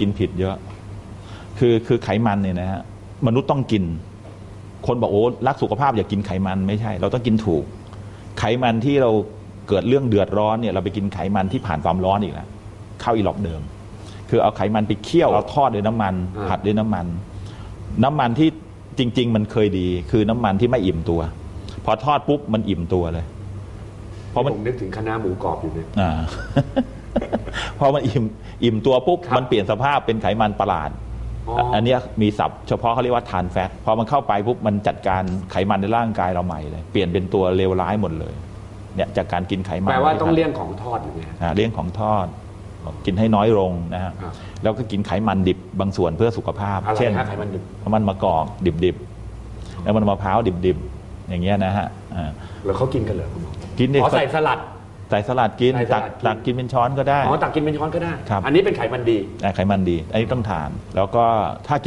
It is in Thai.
กินผิดเยอะ คือคือไขมันเนี่ยนะฮะมนุษย์ต้องกิน คนบอกโอ้รักสุขภาพอย่ากินไขมันไม่ใช่ เราต้องกินถูก ไขมันที่เราเกิดเรื่องเดือดร้อนเนี่ยเราไปกินไขมันที่ผ่านความร้อนอีกแล้วเข้าอีหลอกเดิม คือเอาไขมันไปเคี่ยวเราทอดด้วยน้ำมันอ่าผัดด้วยน้ำมัน น้ำมันที่จริง ๆ มันเคยดี คือน้ำมันที่ไม่อิ่มตัว พอทอดปุ๊บมันอิ่มตัวเลย เพราะมันผมนึกถึงคณะน้าหมูกรอบอยู่เนี่ยอ่า พอมันอิ่มอิ่มตัวปุ๊บครับมันเปลี่ยนสภาพเป็นไขมันประหลาดอ๋ออัอันเนี้ยมีศัพท์เฉพาะเขาเรียกว่าทานแฟตพอมันเข้าไปปุ๊บมันจัดการไขมันในร่างกายเราใหม่เลย เปลี่ยนเป็นตัวเลวร้ายหมดเลยเนี่ยจากการกินไขมันแปลว่าต้องที่เลี่ยงของทอดอยู่เนี่ยอ่าเลี่ยงของทอด กินให้น้อยลงนะฮะครับแล้วก็กินไขมันดิบบางส่วนเพื่อสุขภาพอะไรเช่นฮะไขมันดิบน้ำมันมะกอกดิบๆแล้วมันมะพร้าวดิบๆอย่างเงี้ยนะฮะอ่าแล้วเขากินกันเหรอคุณหมอกินดิอ๋อใส่สลัด ใส่สลัดกินใส่สลัตัดกกิน ตักกินเป็นช้อนก็ได้ อ๋อตักกินเป็นช้อนก็ได้ ครับ อันนี้เป็นไขมันดี อ่าไขมันดี อันนี้ต้องทานแล้วก็ถ้ากิน